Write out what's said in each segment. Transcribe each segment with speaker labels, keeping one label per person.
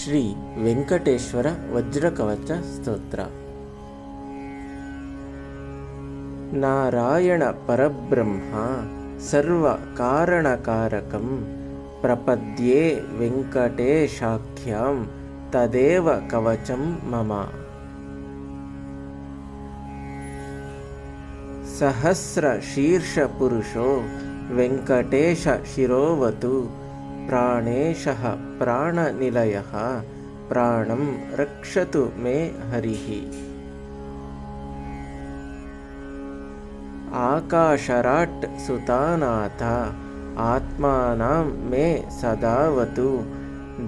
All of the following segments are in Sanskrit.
Speaker 1: ಶ್ರೀ ವೆಂಕಟೇಶ್ವರ ವಜ್ರಕವಚ ಸ್ತೋತ್ರ ನಾರಾಯಣ ಪರಬ್ರಹ್ಮ ಸರ್ವಕಾರಣಕಾರಕಂ ಪ್ರಪದ್ಯೆ ವೆಂಕಟೇಶಾಖ್ಯಾಂ ತದೇವ ಕವಚಂ ಮಮ सहस्रशीर्षपुरुषो वेङ्कटेशशिरोवतु प्राणेशः प्राणनिलयः प्राणं रक्षतु मे हरिः। आकाशराट् सुतानाथ आत्मानां मे सदावतु।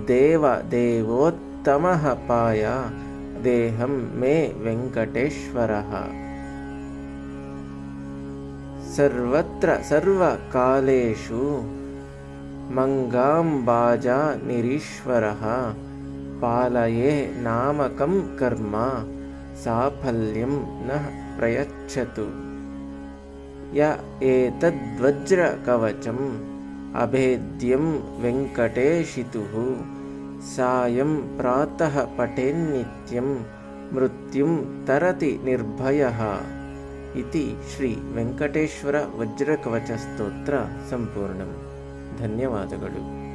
Speaker 1: देवदेवोत्तमः पाय देहं मे वेङ्कटेश्वरः। सर्वत्र सर्वकालेषु मङ्गाम्बाजा निरीश्वरः। पालये नामकं कर्म साफल्यं नः प्रयच्छतु। य एतद्वज्रकवचम् अभेद्यं वेङ्कटेशितुः। सायं प्रातः पठेन्नित्यं मृत्युं तरति निर्भयः। इति श्रीवेङ्कटेश्वरवज्रकवचस्तोत्र सम्पूर्णम्। ಧನ್ಯವಾದಗಳು.